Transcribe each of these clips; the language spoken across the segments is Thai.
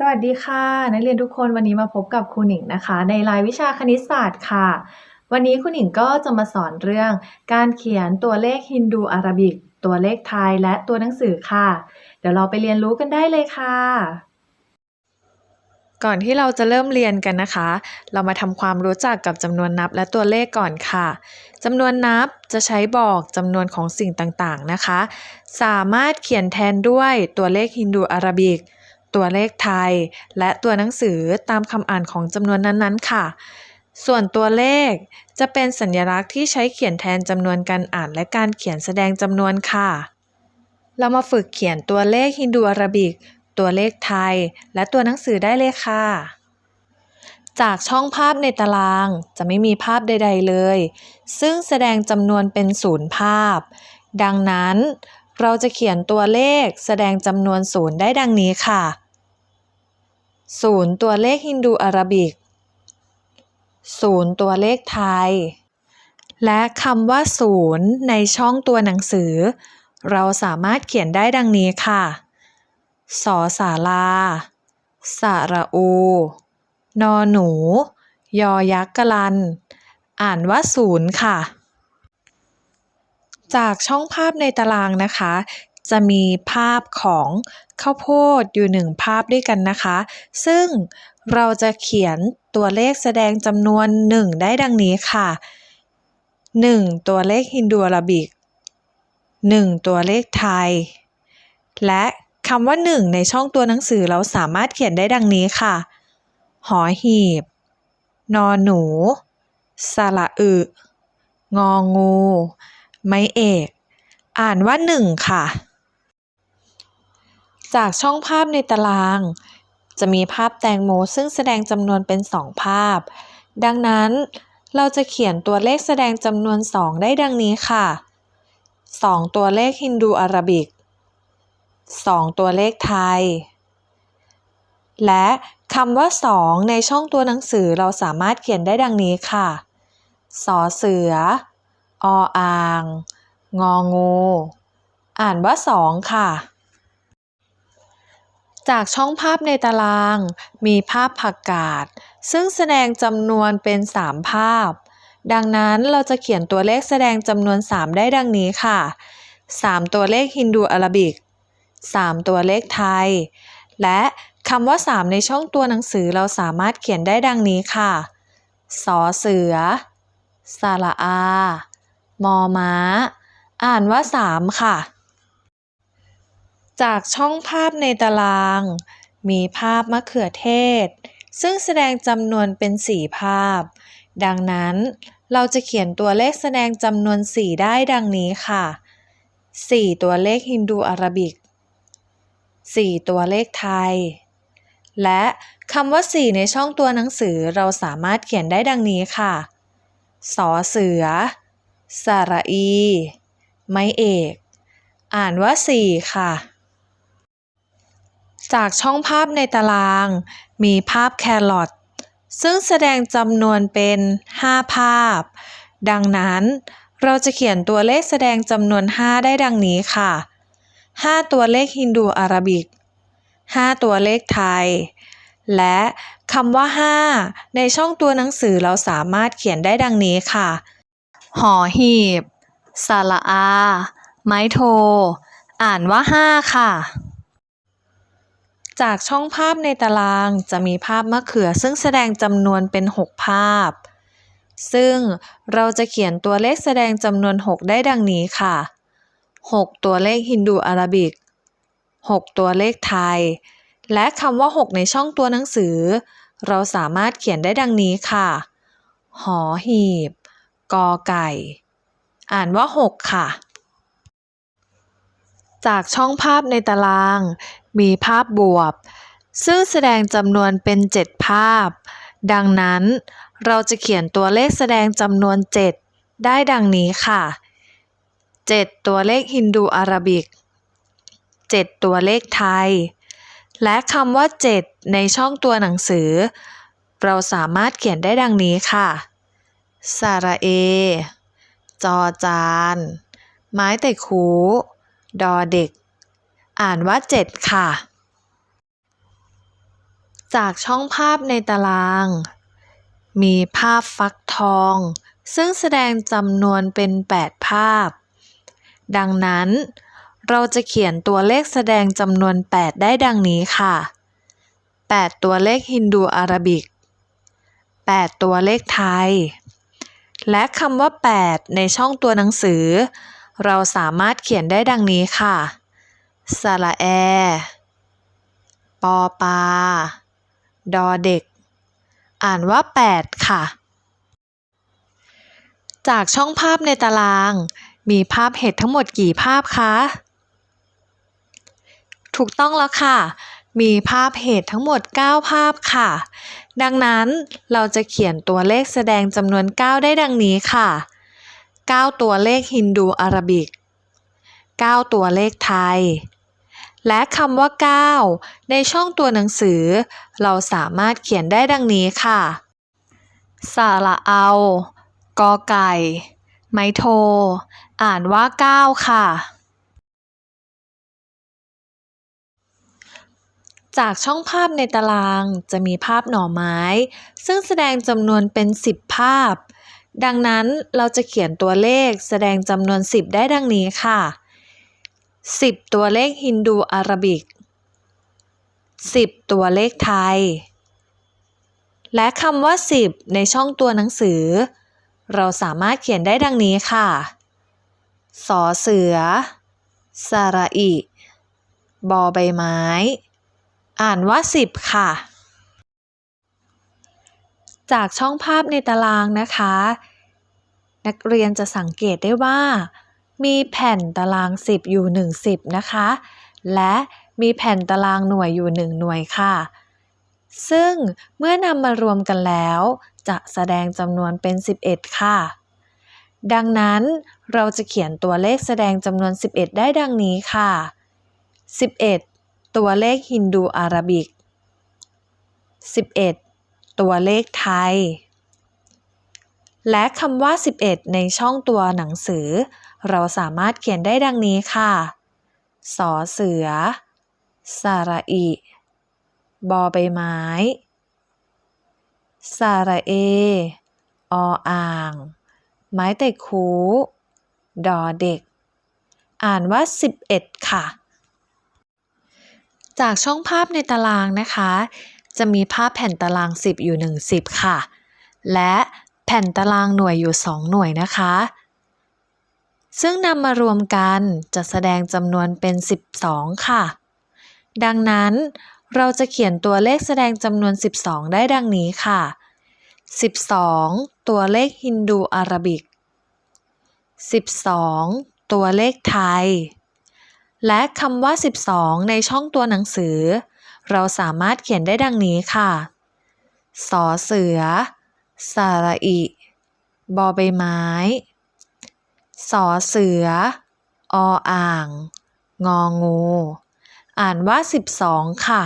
สวัสดีค่ะ นักเรียนทุกคนวันนี้มาพบกับครูหนิงนะคะ ในรายวิชาคณิตศาสตร์ค่ะ วันนี้ครูหนิงก็จะมาสอนเรื่อง การเขียนตัวเลขฮินดูอาราบิก ตัวเลขไทยและตัวหนังสือค่ะ เดี๋ยวเราไปเรียนรู้กันได้เลยค่ะ ก่อนที่เราจะเริ่มเรียนกันนะคะ เรามาทำความรู้จักกับจำนวนนับและตัวเลขก่อนค่ะจำนวนนับจะใช้บอกจำนวนของสิ่งต่างๆนะคะ สามารถเขียนแทนด้วยตัวเลขฮินดูอาราบิก ตัวเลขไทย และตัวหนังสือตามคำอ่านของจำนวนนั้นๆ ค่ะ ส่วนตัวเลขจะเป็นสัญลักษณ์ที่ใช้เขียนแทนจำนวนการอ่านและการเขียนแสดงจำนวนค่ะ เรามาฝึกเขียนตัวเลขฮินดูอาราบิก ตัวเลขไทย และตัวหนังสือได้เลยค่ะจากช่องภาพในตารางจะไม่มีภาพใด ๆเลย ซึ่งแสดงจำนวนเป็นศูนย์ภาพ ดังนั้น เราจะเขียนตัวเลขแสดงจำนวนศูนย์ได้ดังนี้ค่ะ ศูนย์ตัวเลขฮินดูอาราบิกศูนย์ตัวเลขไทย และคำว่าศูนย์ในช่องตัวหนังสือ เราสามารถเขียนได้ดังนี้ค่ะ สอสาลา สาระอู นอหนู ยอยักษ์กะลัน อ่านว่าศูนย์ค่ะ จากช่องภาพในตารางนะคะ จะมีภาพของข้าวโพดอยู่หนึ่งภาพด้วยกันนะคะ ซึ่งเราจะเขียนตัวเลขแสดงจำนวน 1 ได้ดังนี้ค่ะ 1 ตัวเลขฮินดูอาราบิก 1 ตัวเลขไทย และคำว่า 1 ในช่องตัวหนังสือเราสามารถเขียนได้ดังนี้ค่ะ หอหีบ นอหนู สระอึ งองู ไม้เอก อ่านว่า 1 ค่ะ จากช่องภาพในตาราง จะมีภาพแตงโมซึ่งแสดงจำนวนเป็น 2 ภาพ ดังนั้นเราจะเขียนตัวเลขแสดงจำนวน 2 ได้ดังนี้ค่ะ 2 ตัวเลขฮินดูอาราบิก 2 ตัวเลขไทย และคำว่า 2 ในช่องตัวหนังสือเราสามารถเขียนได้ดังนี้ค่ะสอเสือ ออ่าง งองู อ่านว่า 2 ค่ะ จากช่องภาพในตาราง มีภาพผักกาด ซึ่งแสดงจำนวนเป็น 3 ภาพ ดังนั้นเราจะเขียนตัวเลขแสดงจำนวน 3 ได้ดังนี้ค่ะ 3 ตัวเลขฮินดูอาราบิก 3 ตัวเลขไทย และคำว่า 3 ในช่องตัวหนังสือเราสามารถเขียนได้ดังนี้ค่ะ สอเสือสระอา มอม้า อ่านว่า 3 ค่ะ จากช่องภาพในตาราง มีภาพมะเขือเทศ ซึ่งแสดงจำนวนเป็น 4 ภาพ ดังนั้นเราจะเขียนตัวเลขแสดงจำนวน 4 ได้ดังนี้ค่ะ 4 ตัวเลขฮินดูอาราบิก 4 ตัวเลขไทย และคำว่า 4 ในช่องตัวหนังสือเราสามารถเขียนได้ดังนี้ค่ะ สอเสือ สระอี ไม้เอก อ่านว่า 4 ค่ะ จากช่องภาพในตาราง มีภาพแครอทซึ่งแสดงจำนวนเป็น 5 ภาพ ดังนั้น เราจะเขียนตัวเลขแสดงจำนวน 5 ได้ดังนี้ค่ะ 5 ตัวเลขฮินดูอาราบิก 5 ตัวเลขไทย และคำว่า 5 ในช่องตัวหนังสือเราสามารถเขียนได้ดังนี้ค่ะ หอหีบสระอา ไม้โท อ่านว่า 5 ค่ะ จากช่องภาพในตารางจะมีภาพมะเขือซึ่งแสดงจำนวนเป็น 6 ภาพ ซึ่งเราจะเขียนตัวเลขแสดงจำนวน 6 ได้ดังนี้ค่ะ 6 ตัวเลขฮินดูอาราบิก 6 ตัวเลขไทย และคำว่า 6 ในช่องตัวหนังสือ เราสามารถเขียนได้ดังนี้ค่ะ หอหีบ กอไก่ อ่านว่า 6 ค่ะจากช่องภาพในตารางมีภาพบวบ ซึ่งแสดงจำนวนเป็น 7 ภาพ ดังนั้นเราจะเขียนตัวเลขแสดงจำนวน 7 ได้ดังนี้ค่ะ 7 ตัวเลขฮินดูอาราบิก 7 ตัวเลขไทย และคำว่า 7 ในช่องตัวหนังสือ เราสามารถเขียนได้ดังนี้ค่ะสระเอ จอจาน ไม้แต่คู ดอเด็ก อ่านว่า 7 ค่ะ จากช่องภาพในตาราง มีภาพฟักทอง ซึ่งแสดงจำนวนเป็น 8 ภาพ ดังนั้นเราจะเขียนตัวเลขแสดงจำนวน 8 ได้ดังนี้ค่ะ 8 ตัวเลขฮินดูอาราบิก 8 ตัวเลขไทย และคำว่า 8 ในช่องตัวหนังสือ เราสามารถเขียนได้ดังนี้ค่ะ สระแอ ปอปา ดอเด็ก อ่านว่า 8 ค่ะ จากช่องภาพในตาราง มีภาพเห็ดทั้งหมดกี่ภาพคะ ถูกต้องแล้วค่ะ มีภาพเห็ดทั้งหมด 9 ภาพค่ะ ดังนั้นเราจะเขียนตัวเลขแสดงจำนวน 9 ได้ดังนี้ค่ะ 9 ตัวเลขฮินดูอาราบิก9 ตัวเลขไทย และคำว่า 9 ในช่องตัวหนังสือ เราสามารถเขียนได้ดังนี้ค่ะสระเอา กอไก่ ไม้โท อ่านว่า 9 ค่ะ จากช่องภาพในตารางจะมีภาพหน่อไม้ ซึ่งแสดงจำนวนเป็น 10 ภาพ ดังนั้นเราจะเขียนตัวเลขแสดงจำนวน 10 ได้ดังนี้ค่ะ 10 ตัวเลขฮินดูอาราบิก 10 ตัวเลขไทย และคำว่า 10 ในช่องตัวหนังสือ เราสามารถเขียนได้ดังนี้ค่ะสอเสือ สระอิ บอใบไม้ อ่านว่า 10 ค่ะ จากช่องภาพในตารางนะคะ นักเรียนจะสังเกตได้ว่า มีแผ่นตาราง 10 อยู่1 10นะคะ และมีแผ่นตารางหน่วยอยู่ 1 หน่วยค่ะ ซึ่งเมื่อนำมารวมกันแล้ว จะแสดงจำนวนเป็น 11 ค่ะ ดังนั้นเราจะเขียนตัวเลขแสดงจำนวน 11 ได้ดังนี้ค่ะ 11 ตัวเลขฮินดูอาราบิก 11 ตัวเลขไทย และคำว่า 11 ในช่องตัวหนังสือ เราสามารถเขียนได้ดังนี้ค่ะ สอเสือ สระอิ บอใบไม้ สระเอ ออ่าง ไม้แต่คู ดอเด็ก อ่านว่า 11 ค่ะ จากช่องภาพในตารางนะคะ จะมีภาพแผ่นตาราง 10 อยู่ 1 10 ค่ะ และ แผ่นตารางหน่วยอยู่ 2 หน่วยนะคะ ซึ่งนำมารวมกันจะแสดงจำนวนเป็น 12 ค่ะ ดังนั้นเราจะเขียนตัวเลขแสดงจำนวน 12 ได้ดังนี้ค่ะ 12 ตัวเลขฮินดูอาราบิก 12 ตัวเลขไทย และคำว่า 12 ในช่องตัวหนังสือ เราสามารถเขียนได้ดังนี้ค่ะ สอเสือ สาระอิ บอใบไม้ สอเสือ ออ่าง งองู อ่านว่า12ค่ะ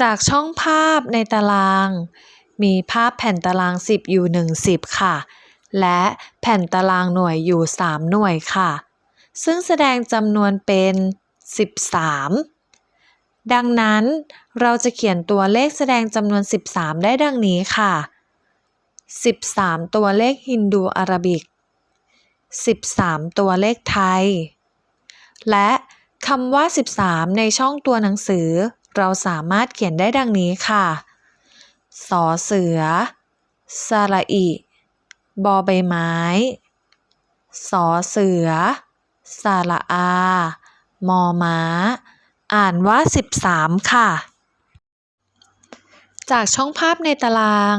จากช่องภาพในตาราง มีภาพแผ่นตาราง10อยู่1 10ค่ะ และแผ่นตารางหน่วยอยู่3หน่วยค่ะ ซึ่งแสดงจำนวนเป็น13 ดังนั้นเราจะเขียนตัวเลขแสดงจำนวน 13 ได้ดังนี้ค่ะ 13 ตัวเลขฮินดูอาราบิก 13 ตัวเลขไทย และคำว่า 13 ในช่องตัวหนังสือ เราสามารถเขียนได้ดังนี้ค่ะ สอเสือ สระอิ บอใบไม้ สอเสือ สระอา มอม้า อ่านว่า 13 ค่ะ จากช่องภาพในตาราง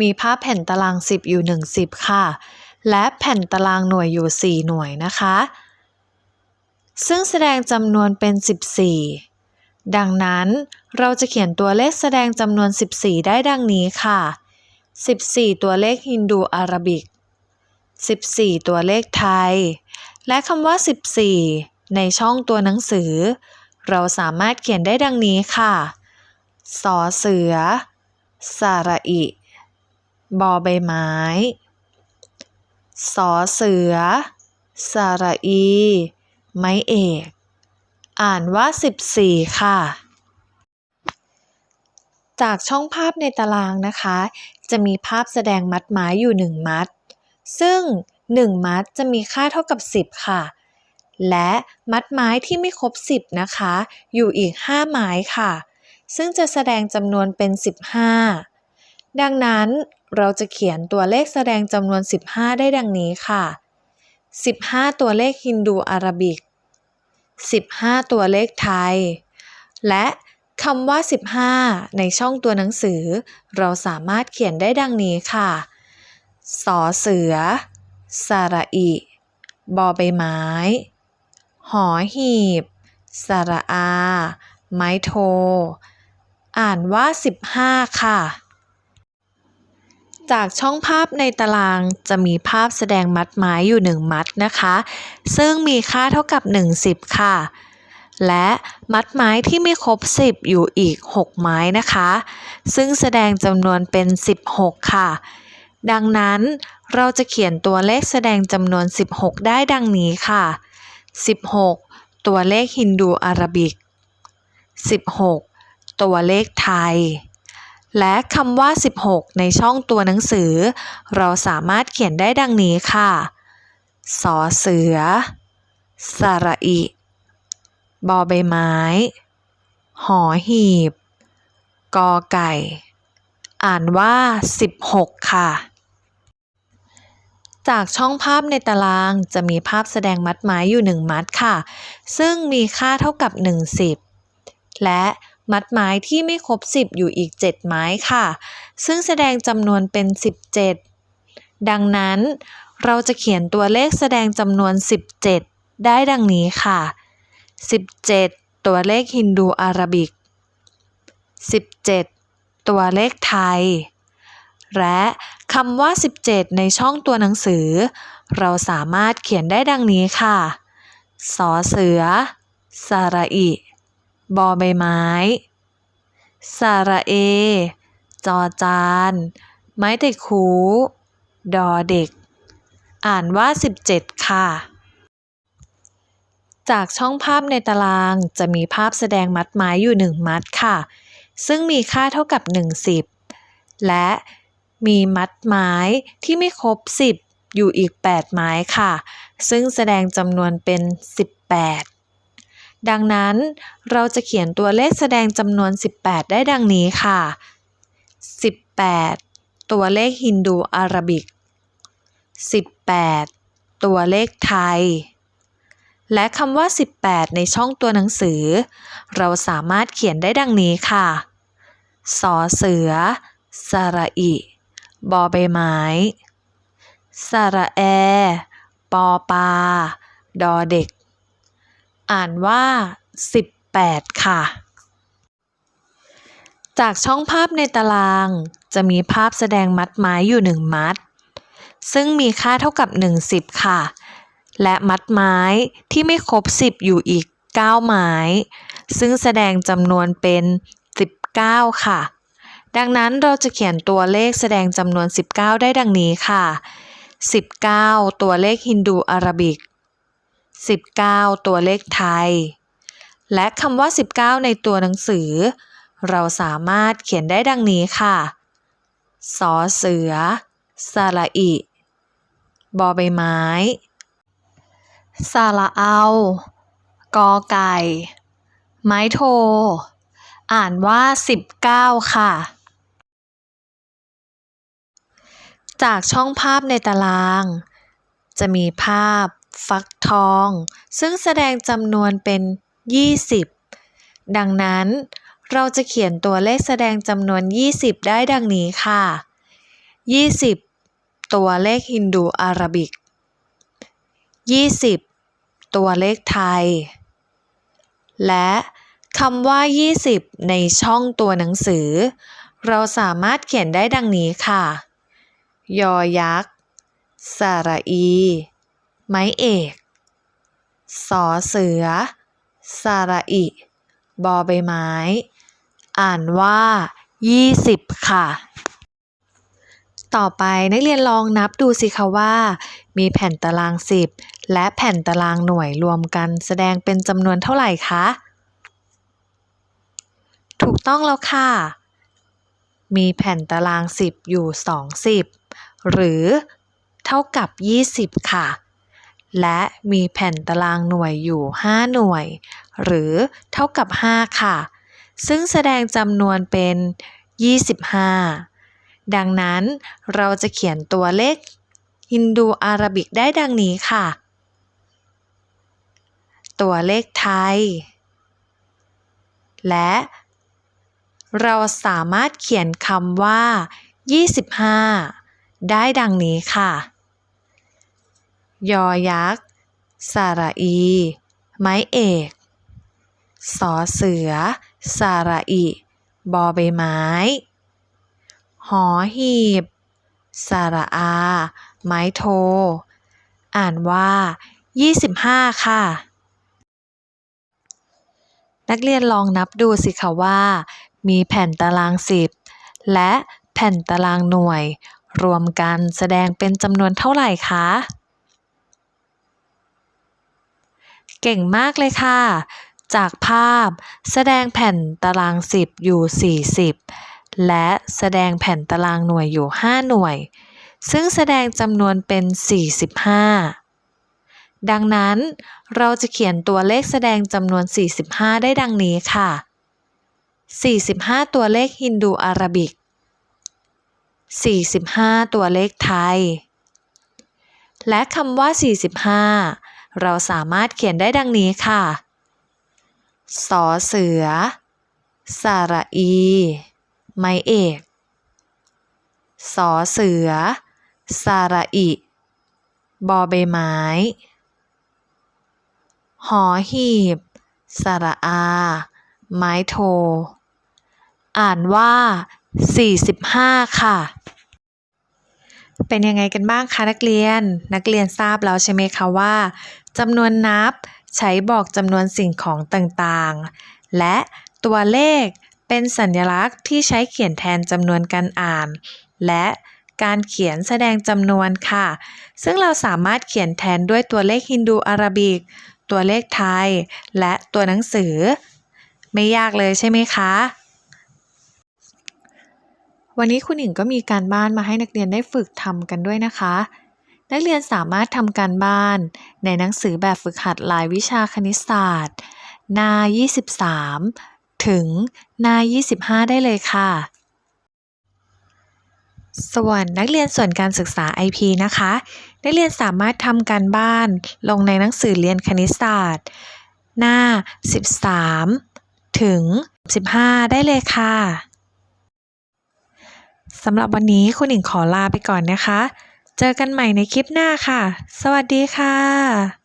มีภาพแผ่นตาราง 10 อยู่ 1 10 ค่ะ และแผ่นตารางหน่วยอยู่ 4 หน่วยนะคะ ซึ่งแสดงจำนวนเป็น 14 ดังนั้นเราจะเขียนตัวเลขแสดงจำนวน 14 ได้ดังนี้ค่ะ 14 ตัวเลขฮินดูอาราบิก 14 ตัวเลขไทย และคำว่า 14 ในช่องตัวหนังสือ เราสามารถเขียนได้ดังนี้ค่ะสอเสือ สระอิ บอใบไม้สอเสือ สระอี ไม้เอก อ่านว่า 14 ค่ะ จากช่องภาพในตารางนะคะ จะมีภาพแสดงมัดไม้อยู่ 1 มัด ซึ่ง 1 มัดจะมีค่าเท่ากับ 10 ค่ะ และมัดไม้ที่ไม่ครบ 10 นะคะ อยู่อีก 5 ไม้ค่ะ ซึ่งจะแสดงจำนวนเป็น 15 ดังนั้นเราจะเขียนตัวเลขแสดงจำนวน 15 ได้ดังนี้ค่ะ 15 ตัวเลขฮินดูอาราบิก 15 ตัวเลขไทย และคำว่า 15 ในช่องตัวหนังสือ เราสามารถเขียนได้ดังนี้ค่ะสอเสือ สระอิ บอใบไม้ หอหีบ สระอา ไม้โท อ่านว่า 15 ค่ะ จากช่องภาพในตารางจะมีภาพแสดงมัดไม้อยู่ 1 มัดนะคะ ซึ่งมีค่าเท่ากับ 10 ค่ะ และมัดไม้ที่ไม่ครบ 10 อยู่อีก 6 ไม้นะคะ ซึ่งแสดงจำนวนเป็น 16 ค่ะ ดังนั้นเราจะเขียนตัวเลขแสดงจำนวน 16 ได้ดังนี้ค่ะ 16 ตัวเลขฮินดูอาราบิก 16 ตัวเลขไทย และคำว่า 16 ในช่องตัวหนังสือ เราสามารถเขียนได้ดังนี้ค่ะสอเสือ สระอิ บอใบไม้ หอหีบ กอไก่ อ่านว่า 16 ค่ะ จากช่องภาพในตารางจะมีภาพแสดงมัดไม้อยู่ 1 มัดค่ะ ซึ่งมีค่าเท่ากับ 10 และมัดไม้ที่ไม่ครบ 10 อยู่อีก 7 ไม้ค่ะ ซึ่งแสดงจำนวนเป็น 17 ดังนั้นเราจะเขียนตัวเลขแสดงจำนวน 17 ได้ดังนี้ค่ะ 17 ตัวเลขฮินดูอาราบิก 17 ตัวเลขไทย และคำว่า 17 ในช่องตัวหนังสือ เราสามารถเขียนได้ดังนี้ค่ะ สอเสือสระอิ บอใบไม้สระเอ จอจาน ไม้ติดคู ดอเด็ก อ่านว่า 17 ค่ะ จากช่องภาพในตารางจะมีภาพแสดงมัดไม้อยู่ 1 มัดค่ะ ซึ่งมีค่าเท่ากับ 10 และ มีมัดไม้ที่ไม่ครบ 10 อยู่อีก 8 ไม้ค่ะ ซึ่งแสดงจำนวนเป็น 18 ดังนั้นเราจะเขียนตัวเลขแสดงจำนวน 18 ได้ดังนี้ค่ะ 18 ตัวเลขฮินดูอาราบิก 18 ตัวเลขไทย และคำว่า 18 ในช่องตัวหนังสือ เราสามารถเขียนได้ดังนี้ค่ะสอเสือสระอิ บอใบไม้สระแอ ปอปา ดอเด็ก อ่านว่า 18 ค่ะ จากช่องภาพในตารางจะมีภาพแสดงมัดไม้อยู่ 1 มัด ซึ่งมีค่าเท่ากับ 10 ค่ะ และมัดไม้ที่ไม่ครบ 10 อยู่อีก 9 ไม้ ซึ่งแสดงจำนวนเป็น 19 ค่ะ ดังนั้นเราจะเขียนตัวเลขแสดงจำนวน 19 ได้ดังนี้ค่ะ 19 ตัวเลขฮินดูอาราบิก 19 ตัวเลขไทย และคำว่า 19 ในตัวหนังสือ เราสามารถเขียนได้ดังนี้ค่ะ สอเสือ สระอิ บอใบไม้ สระเอา กอไก่ ไม้โท อ่านว่า 19 ค่ะ จากช่องภาพในตาราง จะมีภาพ ฟักทอง ซึ่งแสดงจำนวนเป็น 20 ดังนั้น เราจะเขียนตัวเลขแสดงจำนวน 20 ได้ดังนี้ค่ะ 20 ตัวเลขฮินดูอาราบิก 20 ตัวเลขไทย และคำว่า 20 ในช่องตัวหนังสือ เราสามารถเขียนได้ดังนี้ค่ะ ยอยักษ์ สระอี ไม้เอก สอเสือ สระอิ บอใบไม้ อ่านว่า 20 ค่ะ ต่อไปนักเรียนลองนับดูสิคะว่า มีแผ่นตาราง 10 และแผ่นตารางหน่วยรวมกันแสดงเป็นจำนวนเท่าไหร่คะ ถูกต้องแล้วค่ะมีแผ่นตาราง 10 อยู่ 2 10 หรือเท่ากับ 20 ค่ะ และมีแผ่นตารางหน่วยอยู่ 5 หน่วย หรือเท่ากับ 5 ค่ะ ซึ่งแสดงจำนวนเป็น 25 ดังนั้นเราจะเขียนตัวเลขฮินดูอาราบิกได้ดังนี้ค่ะ ตัวเลขไทย และเราสามารถเขียนคำว่า 25 ได้ดังนี้ค่ะ ยอยักษ์ สระอี ไม้เอก สอเสือ สระอิบอใบไม้ หอหีบ สระอา ไม้โท อ่านว่า 25 ค่ะ นักเรียนลองนับดูสิคะว่า มีแผ่นตาราง 10 และแผ่นตารางหน่วย รวมกันแสดงเป็นจำนวนเท่าไหร่คะ เก่งมากเลยค่ะ จากภาพแสดงแผ่นตาราง 10 อยู่ 40 และแสดงแผ่นตารางหน่วยอยู่ 5 หน่วย ซึ่งแสดงจำนวนเป็น 45 ดังนั้นเราจะเขียนตัวเลขแสดงจำนวน 45 ได้ดังนี้ค่ะ 45 ตัวเลขฮินดูอาราบิก 45 ตัวเลขไทย และคำว่า 45 เราสามารถเขียนได้ดังนี้ค่ะ สอเสือ สระอี ไม้เอก สอเสือ สระอิ บอใบไม้ หอหีบ สระอา ไม้โท อ่านว่า45 ค่ะ เป็นยังไงกันบ้างคะนักเรียน นักเรียนทราบแล้วใช่ไหมคะว่าจำนวนนับใช้บอกจำนวนสิ่งของต่างๆ และตัวเลขเป็นสัญลักษณ์ที่ใช้เขียนแทนจำนวนการอ่าน และการเขียนแสดงจำนวนค่ะ ซึ่งเราสามารถเขียนแทนด้วยตัวเลขฮินดูอาราบิก ตัวเลขไทย และตัวหนังสือ ไม่ยากเลยใช่ไหมคะ วันนี้คุณหญิงก็มีการบ้านมาให้นักเรียนได้ฝึกทำกันด้วยนะคะ นักเรียนสามารถทำการบ้าน ในหนังสือแบบฝึกหัดรายวิชาคณิตศาสตร์ หน้า 23 ถึงหน้า 25 ได้เลยค่ะ ส่วนนักเรียนส่วนการศึกษา IP นะคะ นักเรียนสามารถทำการบ้านลงในหนังสือเรียนคณิตศาสตร์ หน้า 13 ถึง 15 ได้เลยค่ะ สำหรับวันนี้คุณหญิงขอลาไปก่อนนะคะ เจอกันใหม่ในคลิปหน้าค่ะ สวัสดีค่ะ